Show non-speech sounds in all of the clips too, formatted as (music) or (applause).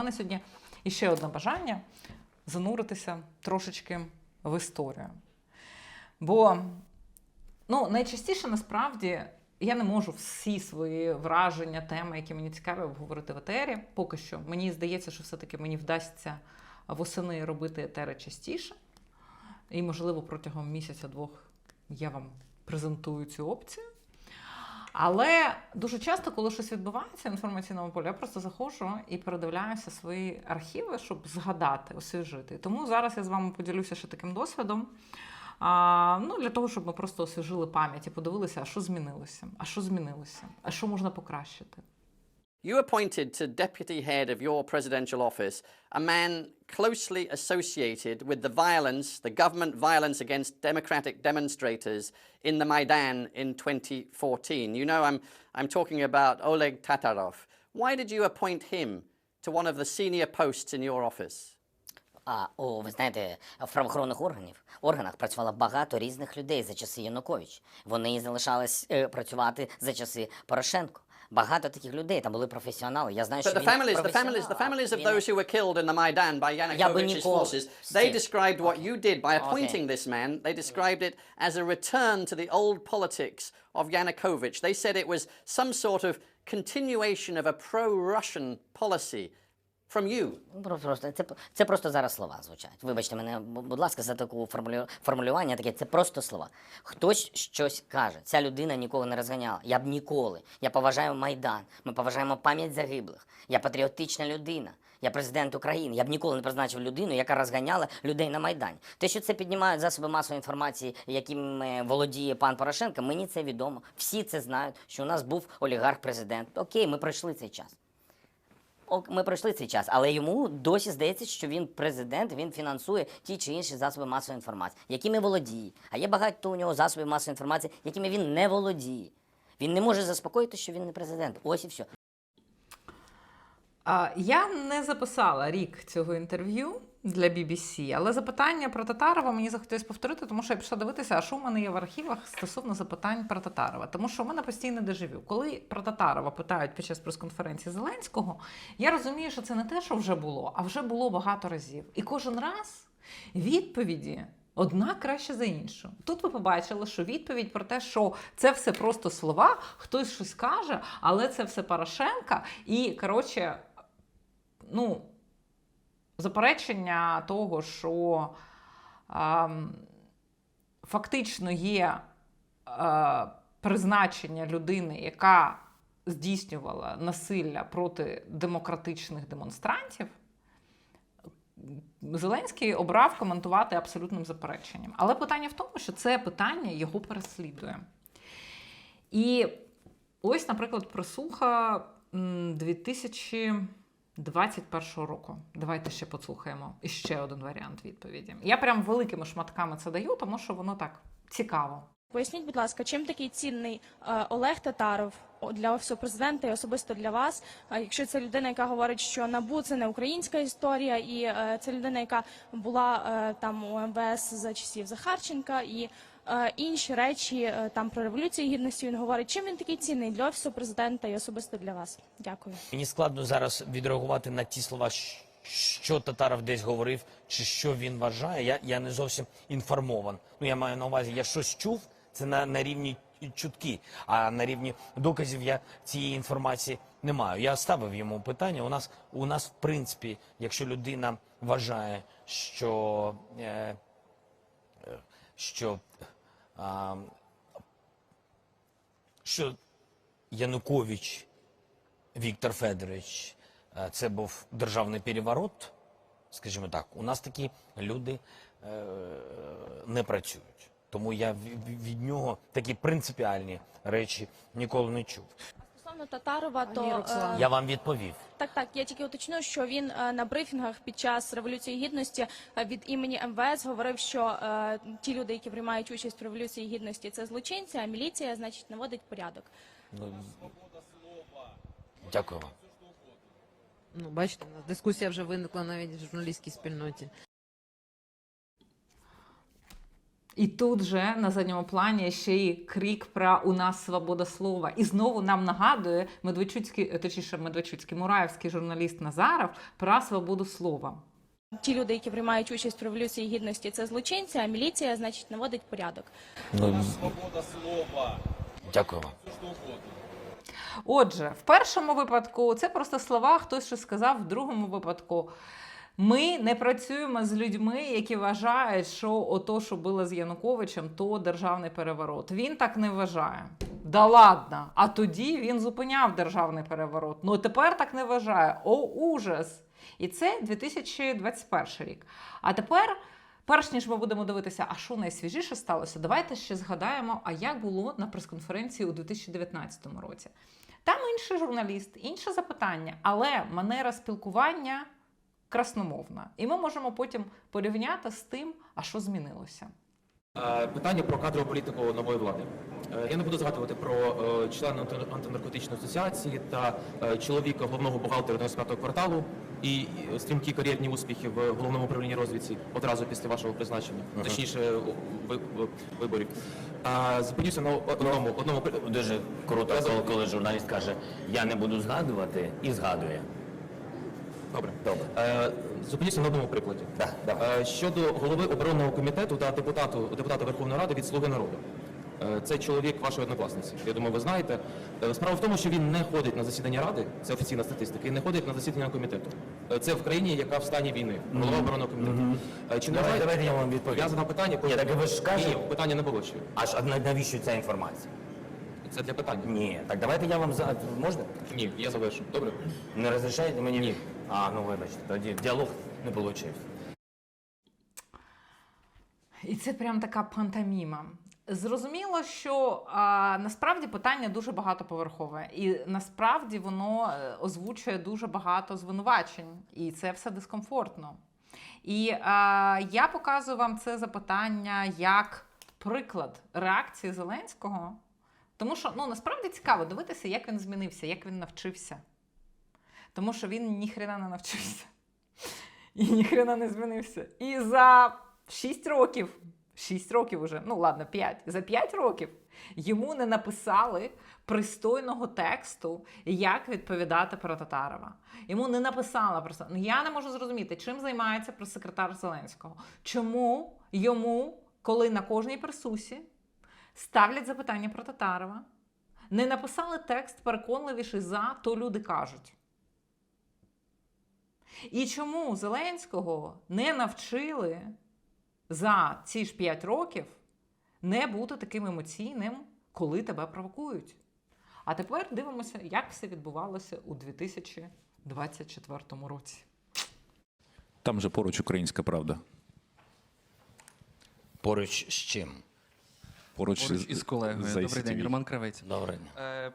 мене сьогодні іще одне бажання зануритися трошечки в історію. Бо ну, найчастіше насправді я не можу всі свої враження, теми, які мені цікаві, обговорити в етері. Поки що. Мені здається, що все-таки мені вдасться восени робити етери частіше. І, можливо, протягом місяця-двох я вам презентую цю опцію. Але дуже часто, коли щось відбувається в інформаційному полі, я просто заходжу і передивляюся свої архіви, щоб згадати, освіжити. Тому зараз я з вами поділюся ще таким досвідом. А, ну, для того, щоб ми просто освіжили пам'ять і подивилися, а що змінилося, а що змінилося, а що можна покращити. You appointed to deputy head of your presidential office a man closely associated with the violence, the government violence against democratic demonstrators in the Maidan in 2014. You know, I'm, I'm talking about Oleg Tatarov. Why did you appoint him to one of the senior posts in your office? А о, ви знаєте, в правоохоронних органів органах працювало багато різних людей за часи Янукович. Вони і залишались е, працювати за часи Порошенко. Багато таких людей там були професіонали. Я знаю, But що the він families, the професіонал, families, the families of він- those who were killed in the Maidan by Yanukovych's ніколи forces, з they цим. described what you did by Okay. appointing this man. They described it as a return to the old politics of Yanukovych. They said it was some sort of continuation of a pro-Russian policy From you. Ну, Просто це, це просто зараз слова звучать. Вибачте мене, будь ласка, за таку формулю, формулювання. Таке це просто слова. Хтось щось каже. Ця людина ніколи не розганяла. Я б ніколи. Я поважаю майдан. Ми поважаємо пам'ять загиблих. Я патріотична людина. Я президент України. Я б ніколи не призначив людину, яка розганяла людей на майдані. Те, що це піднімають засоби масової інформації, яким володіє пан Порошенко, мені це відомо. Всі це знають, що у нас був олігарх-президент. Окей, ми пройшли цей час. Ми пройшли цей час, але йому досі здається, що він президент, він фінансує ті чи інші засоби масової інформації, якими володіє. А є багато у нього засобів масової інформації, якими він не володіє. Він не може заспокоїти, що він не президент. Ось і все. Я не записала рік цього інтерв'ю для BBC, але запитання про Татарова мені захотілося повторити, тому що я пішла дивитися, а що в мене є в архівах стосовно запитань про Татарова. Тому що в мене постійно дежавю. Коли про Татарова питають під час прес-конференції Зеленського, я розумію, що це не те, що вже було, а вже було багато разів. І кожен раз відповіді. Одна краще за іншу. Тут ви побачили, що відповідь про те, що це все просто слова, хтось щось каже, але це все Порошенка. І коротше, ну, заперечення того, що е, фактично є е, призначення людини, яка здійснювала насилля проти демократичних демонстрантів. Зеленський обрав коментувати абсолютним запереченням. Але питання в тому, що це питання його переслідує. І ось, наприклад, присуха 2000. 21-го року. Давайте ще послухаємо І ще один варіант відповіді. Я прям великими шматками це даю, тому що воно так цікаво. Поясніть, будь ласка, чим такий цінний е, Олег Татаров для офісу президента і особисто для вас? Якщо це людина, яка говорить, що набу це не українська історія, і е, це людина, яка була е, там у МВС за часів Захарченка і інші речі е, там про революцію гідності він говорить. Чим він такий цінний для офісу президента і особисто для вас? Дякую. Мені складно зараз відреагувати на ті слова, що Татаров десь говорив, чи що він вважає. Я, я не зовсім інформован. Ну я маю на увазі, я щось чув. Це на, на рівні чутки, а на рівні доказів я цієї інформації не маю. Я ставив йому питання. У нас у нас, в принципі, якщо людина вважає, що, е, е, що, що Янукович Віктор Федорович, е, це був державний переворот, скажімо так, у нас такі люди е, не працюють. Тому я від нього такі принципіальні речі ніколи не чув. Стосовно Татарова, то е, Я вам відповів. Так, так. Я тільки уточню, що він е, на брифінгах під час революції гідності е, від імені МВС говорив, що е, ті люди, які приймають участь в революції гідності, це злочинці, а міліція, значить, наводить порядок. Ну, дякую вам. Ну, бачите, у нас дискусія вже виникла навіть в журналістській спільноті. І тут же на задньому плані ще й крик про у нас свобода слова. І знову нам нагадує Медведчуцький, е, точніше, Медведчуцький мураївський журналіст Назаров про свободу слова. Ті люди, які приймають участь в революції гідності, це злочинці, а міліція, значить, наводить порядок. Ну, Дякую вам. Отже, в першому випадку це просто слова, хтось щось сказав, в другому випадку. Ми не працюємо з людьми, які вважають, що ото, що було з Януковичем, то державний переворот. Він так не вважає. Да ладно. А тоді він зупиняв державний переворот. Ну тепер так не вважає. О, ужас! І це 2021 рік. А тепер, перш ніж ми будемо дивитися, а що найсвіжіше сталося, давайте ще згадаємо, а як було на прес-конференції у 2019 році. Там інший журналіст, інше запитання, але манера спілкування красномовна. І ми можемо потім порівняти з тим, а що змінилося. Е, Питання про кадрову політику нової влади. Е, Я не буду згадувати про е, члена антинаркотичної асоціації та чоловіка головного бухгалтера 95-го кварталу і стрімкі кар'єрні успіхи в головному управлінні розвідці одразу після вашого призначення, точніше ви- ви- виборів. А, Зупинюся на одному одному Дуже круто, забув. коли журналіст каже, я не буду згадувати і згадує. Добре. Добре. Е, Зупинюся на одному прикладі. Да, давай. Е, Щодо голови оборонного комітету та депутату, депутата Верховної Ради від Слуги народу. Е, Це чоловік вашої однокласниці. Я думаю, ви знаєте. Е, Справа в тому, що він не ходить на засідання ради, це офіційна статистика, і не ходить на засідання комітету. Е, Це в країні, яка в стані війни. Голова оборонного комітету. Е, Чи не Давай, давайте я вам відповім. Я задав питання, Ні, так ви ж Ні, питання не було ще. аж а на- навіщо ця інформація? Це для питання. Ні, так давайте я вам за можна? Ні, я завершу. Добре. Не розрішаєте мені? Ні. А, ну вибачте, тоді діалог не получився. І це прям така пантоміма. Зрозуміло, що а, насправді питання дуже багатоповерхове, і насправді воно е, озвучує дуже багато звинувачень, і це все дискомфортно. І а, я показую вам це запитання як приклад реакції Зеленського, тому що ну насправді цікаво дивитися, як він змінився, як він навчився. Тому що він ніхрена не навчився. І ніхрена не змінився. І за 6 років, 6 років уже, ну ладно, 5, за 5 років йому не написали пристойного тексту, як відповідати про Татарова. Йому не написала просто. Ну я не можу зрозуміти, чим займається прес-секретар Зеленського. Чому йому, коли на кожній присусі ставлять запитання про Татарова, не написали текст переконливіший за, то люди кажуть. І чому Зеленського не навчили за ці ж 5 років не бути таким емоційним, коли тебе провокують? А тепер дивимося, як все відбувалося у 2024 році. Там же поруч українська правда. Поруч з чим? Поруч, Поруч із колегою. Добрий день. Роман Кравець. Добре. Е,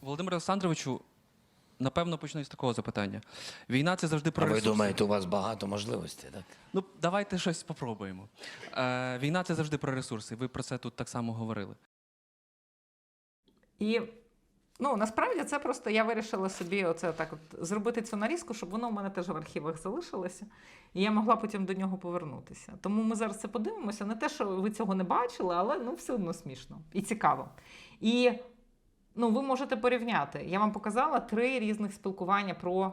Володимире Олександровичу, напевно, почну з такого запитання. Війна це завжди А про ви ресурси. думаєте, у вас багато можливостей, так? Ну, давайте щось спробуємо. Е, війна це завжди про ресурси. Ви про це тут так само говорили. І ну, насправді це просто я вирішила собі оце так от зробити цю нарізку, щоб воно в мене теж в архівах залишилося, і я могла потім до нього повернутися. Тому ми зараз це подивимося. Не те, що ви цього не бачили, але ну, все одно смішно і цікаво. І ну, ви можете порівняти. Я вам показала три різних спілкування про е,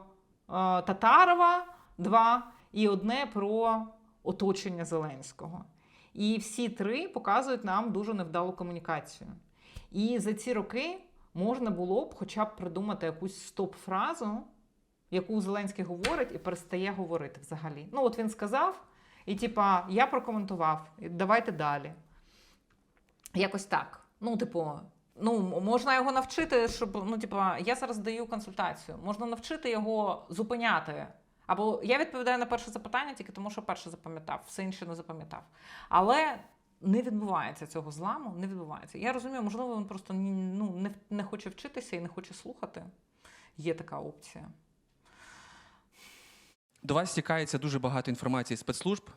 Татарова, два, і одне про оточення Зеленського. І всі три показують нам дуже невдалу комунікацію. І за ці роки можна було б хоча б придумати якусь стоп-фразу, яку Зеленський говорить і перестає говорити взагалі. Ну, от він сказав, і типа, я прокоментував, давайте далі. Якось так. Ну, типу, ну, можна його навчити, щоб, ну, типа, я зараз даю консультацію, можна навчити його зупиняти. Або я відповідаю на перше запитання тільки тому, що перше запам'ятав, все інше не запам'ятав. Але не відбувається цього зламу, не відбувається. Я розумію, можливо, він просто ну, не, не хоче вчитися і не хоче слухати. Є така опція. До вас стікається дуже багато інформації спецслужб.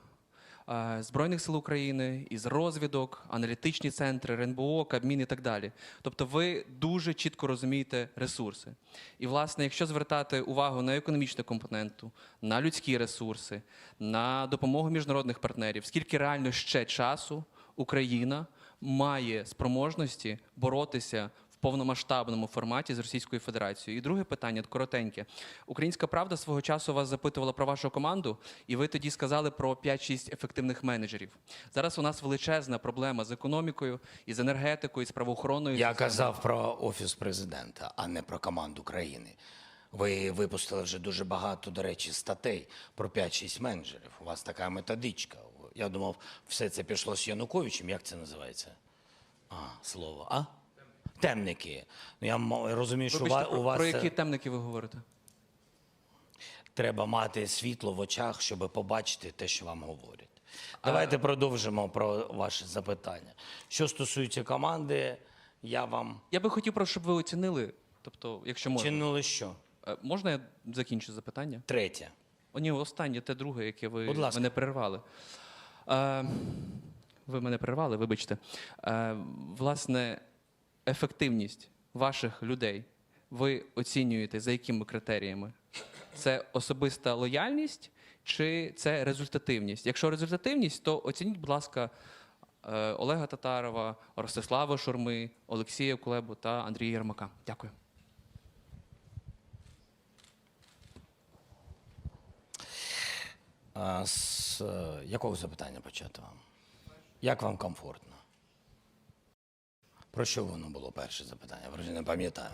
Е, Збройних сил України, із розвідок, аналітичні центри, РНБО, Кабмін і так далі. Тобто ви дуже чітко розумієте ресурси. І, власне, якщо звертати увагу на економічну компоненту, на людські ресурси, на допомогу міжнародних партнерів, скільки реально ще часу Україна має спроможності боротися повномасштабному форматі з Російською Федерацією. І друге питання коротеньке. Українська правда свого часу вас запитувала про вашу команду, і ви тоді сказали про 5-6 ефективних менеджерів. Зараз у нас величезна проблема з економікою, і з енергетикою, і з правоохороною. Я казав про офіс президента, а не про команду країни. Ви випустили вже дуже багато, до речі, статей про 5-6 менеджерів. У вас така методичка. Я думав, все це пішло з Януковичем. Як це називається? А, слово, а? Темники. Ну, я розумію, що Вибачте, ва- про, у вас про які темники ви говорите? треба мати світло в очах, щоб побачити те, що вам говорять. Давайте продовжимо про ваше запитання. Що стосується команди, я вам Я би хотів, просто, щоб ви оцінили. Тобто, якщо можна, чинили що? Е, можна я закінчу запитання? Третє. О, ні, останнє, те друге, яке ви Будь ласка. мене перервали. Е, ви мене перервали, вибачте. Е, власне, ефективність ваших людей ви оцінюєте за якими критеріями? Це особиста лояльність чи це результативність? Якщо результативність, то оцініть, будь ласка, е, Олега Татарова, Ростислава Шурми, Олексія Кулебу та Андрія Єрмака. Дякую. А з е, якого запитання почати вам? Як вам комфортно? Про що воно було перше запитання? Вже не пам'ятаю.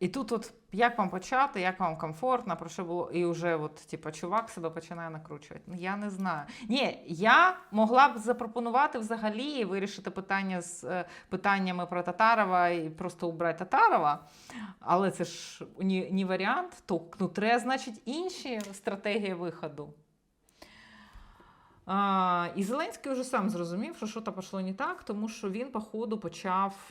І тут, от як вам почати, як вам комфортно, про що було, і вже от, типу, чувак себе починає накручувати. Ну я не знаю. Ні, я могла б запропонувати взагалі вирішити питання з е, питаннями про Татарова і просто убрати Татарова. Але це ж ні варіант. То ну, треба, значить, інші стратегії виходу. А, і Зеленський вже сам зрозумів, що щось пішло не так, тому що він, по ходу, почав.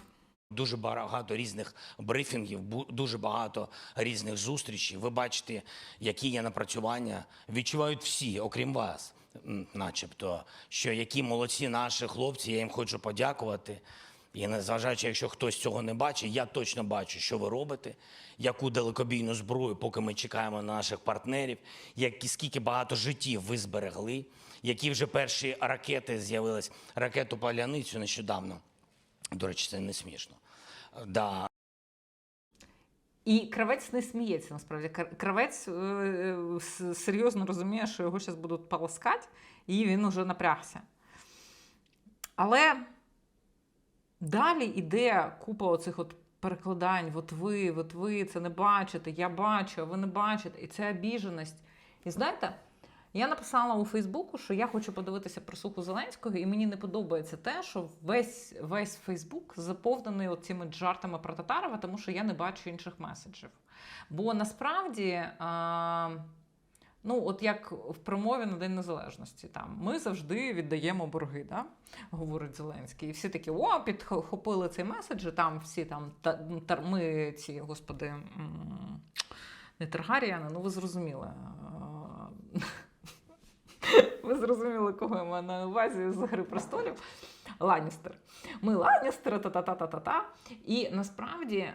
Дуже багато різних брифінгів, дуже багато різних зустрічей. Ви бачите, які є напрацювання. Відчувають всі, окрім вас, начебто, що які молодці наші хлопці, я їм хочу подякувати. І незважаючи, якщо хтось цього не бачить, я точно бачу, що ви робите, яку далекобійну зброю, поки ми чекаємо на наших партнерів, які скільки багато життів ви зберегли, які вже перші ракети з'явились, ракету Паляницю нещодавно. До речі, це не смішно. Да, І кравець не сміється насправді. Кравець е, серйозно розуміє, що його зараз будуть полоскати, і він уже напрягся. Але далі йде купа оцих от перекладань: от ви, от ви це не бачите, я бачу, а ви не бачите. І це обіженість. І знаєте, я написала у Фейсбуку, що я хочу подивитися присуху Зеленського, і мені не подобається те, що весь, весь Фейсбук заповнений цими жартами про Татарова, тому що я не бачу інших меседжів. Бо насправді. А, Ну, от як в промові на День Незалежності, там ми завжди віддаємо борги, да? говорить Зеленський. І всі такі о, підхопили цей меседж, там всі там та, ми ці, господи, не Таргаріани, ну ви зрозуміли. (laughs) Ви зрозуміли, кого я маю на увазі з Гри престолів. Ланністер. Ми Ланністери, та-та-та-та-та-та. І насправді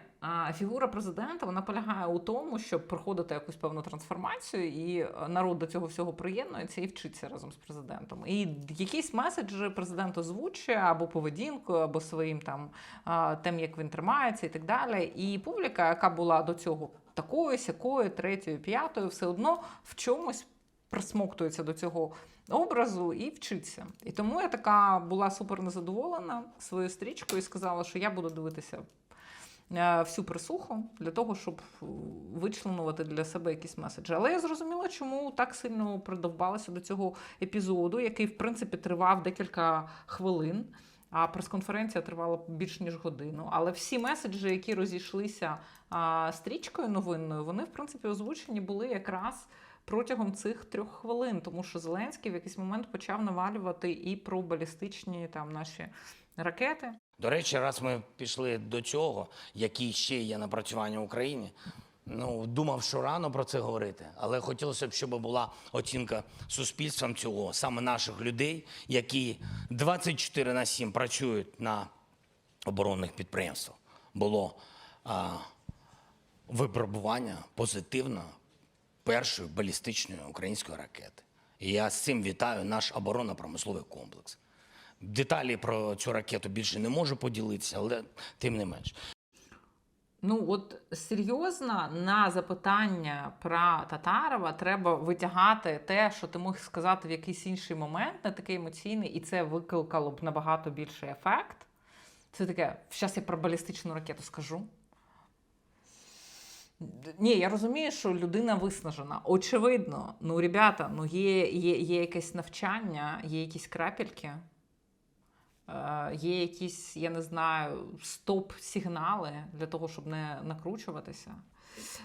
фігура президента вона полягає у тому, щоб проходити якусь певну трансформацію, і народ до цього всього приєднується і вчиться разом з президентом. І якісь меседжі президент озвучує або поведінкою, або своїм там тим, як він тримається, і так далі. І публіка, яка була до цього такою, сякою, третьою, п'ятою, все одно в чомусь присмоктується до цього образу і вчиться. І тому я така була супер незадоволена своєю стрічкою і сказала, що я буду дивитися е, всю присуху для того, щоб е, вичленувати для себе якісь меседжі. Але я зрозуміла, чому так сильно придовбалася до цього епізоду, який, в принципі, тривав декілька хвилин. А прес-конференція тривала більш ніж годину. Але всі меседжі, які розійшлися а, стрічкою новинною, вони, в принципі, озвучені були якраз протягом цих трьох хвилин, тому що Зеленський в якийсь момент почав навалювати і про балістичні там наші ракети. До речі, раз ми пішли до цього, які ще є напрацювання в Україні, Ну, думав, що рано про це говорити, але хотілося б, щоб була оцінка суспільством цього, саме наших людей, які 24 на 7 працюють на оборонних підприємствах. Було а, випробування позитивно першої балістичної української ракети. І я з цим вітаю наш оборонно-промисловий комплекс. Деталі про цю ракету більше не можу поділитися, але тим не менш. Ну, от серйозно на запитання про Татарова треба витягати те, що ти мог сказати в якийсь інший момент, не такий емоційний, і це викликало б набагато більший ефект. Це таке, зараз я про балістичну ракету скажу. Ні, я розумію, що людина виснажена. Очевидно, ну, ребята, ну є, є, є якесь навчання, є якісь крапельки. Е, Є якісь, я не знаю, стоп-сигнали для того, щоб не накручуватися.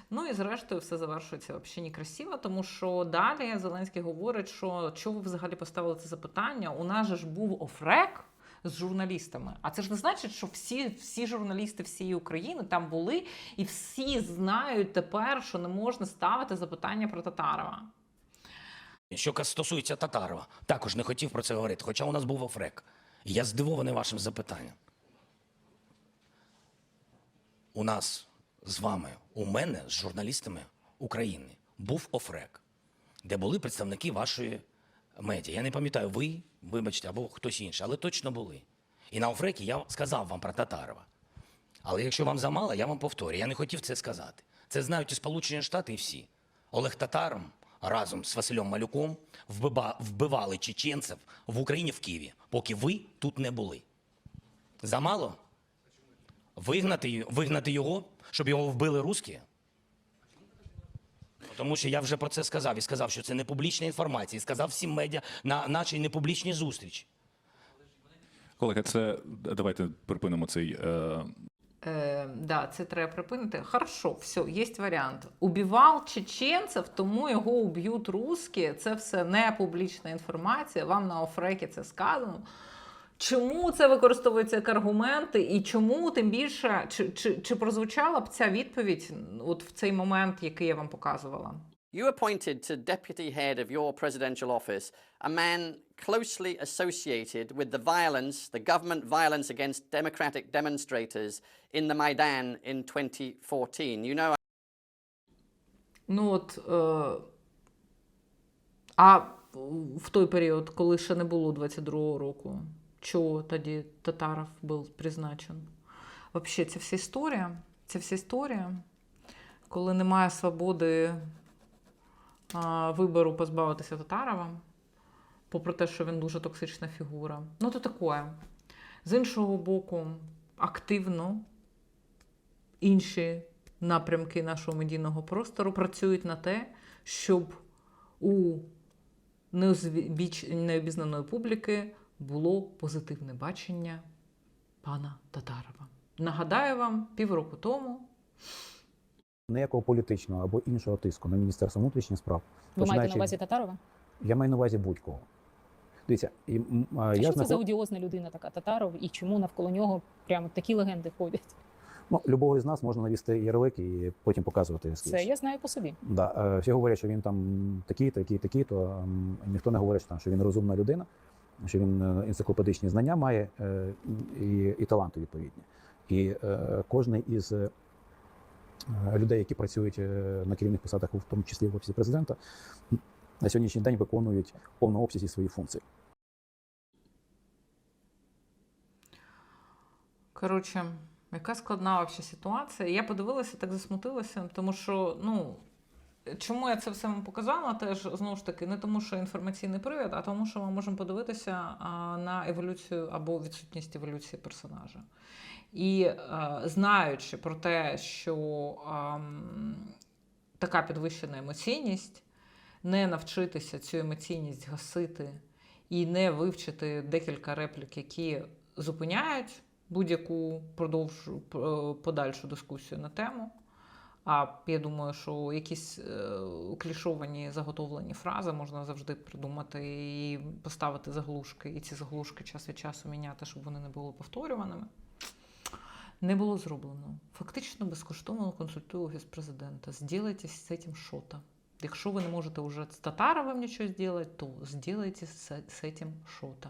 Ну і зрештою все завершується взагалі некрасиво, тому що далі Зеленський говорить, що чого ви взагалі поставили це запитання? У нас же ж був офрек з журналістами. А це ж не значить, що всі, всі журналісти всієї України там були, і всі знають тепер, що не можна ставити запитання про Татарова. Що стосується Татарова, також не хотів про це говорити, хоча у нас був офрек. Я здивований вашим запитанням. У нас з вами, у мене, з журналістами України, був офрек, де були представники вашої медіа. Я не пам'ятаю, ви, вибачте, або хтось інший, але точно були. І на офрекі я сказав вам про Татарова. Але якщо вам замало, я вам повторю. Я не хотів це сказати. Це знають і Сполучені Штати, і всі. Олег Татаром разом з Василем Малюком вбивали чеченців в Україні в Києві, поки ви тут не були. Замало? Вигнати, вигнати його, щоб його вбили русські? Тому що я вже про це сказав і сказав, що це не публічна інформація, і сказав всім медіа на нашій непублічній зустрічі. Колеги, це давайте припинимо цей. Е, Е, да, це треба припинити. Хорошо, все, є варіант. Убивав чеченців, тому його уб'ють русські. Це все не публічна інформація. Вам на офрекі це сказано. Чому це використовується як аргументи, і чому тим більше чи, чи, чи прозвучала б ця відповідь от в цей момент, який я вам показувала? You appointed to deputy head of your presidential office a man closely associated with the violence, the government violence against democratic demonstrators in the Maidan in 2014. You know, Ну от. Е, а в той період, коли ще не було 22-го року, чого тоді Татаров був призначен? Взагалі, ця вся історія, ця вся історія, коли немає свободи а, вибору позбавитися Татарова, попри те, що він дуже токсична фігура. Ну, то таке. З іншого боку, активно інші напрямки нашого медійного простору працюють на те, щоб у необізнаної публіки було позитивне бачення пана Татарова. Нагадаю вам, півроку тому ніякого політичного або іншого тиску на Міністерство внутрішніх справ. Ви маєте на увазі Татарова? Я маю на увазі будь-кого. Дивіться, і, м, а, А я що це за одіозна людина така Татаров, і чому навколо нього прямо такі легенди ходять? ну, любого із нас можна навісти ярлик і потім показувати скрізь. Це я знаю по собі. Да, е, всі говорять, що він там такий, такий, такий, то ніхто не говорить, там, що він розумна людина, що він е, енциклопедичні знання має е, і, і таланти відповідні. І е, кожен із людей, які працюють на керівних посадах, в тому числі в офісі президента, на сьогоднішній день виконують в повному обсязі свої функції. Коротше, яка складна вообще ситуація. Я подивилася, так засмутилася, тому що, ну, чому я це все вам показала, теж знову ж таки, не тому, що інформаційний привід, а тому, що ми можемо подивитися на еволюцію або відсутність еволюції персонажа. І е, знаючи про те, що ем, така підвищена емоційність, не навчитися цю емоційність гасити і не вивчити декілька реплік, які зупиняють будь-яку продовжу подальшу дискусію на тему. А я думаю, що якісь е, клішовані заготовлені фрази можна завжди придумати і поставити заглушки, і ці заглушки час від часу міняти, щоб вони не були повторюваними. не було зроблено. Фактично безкоштовно консультує офіс президента. Сделайте з цим що-то. Якщо ви не можете вже з Татаровим нічого зробити, то сделайте з цим що-то.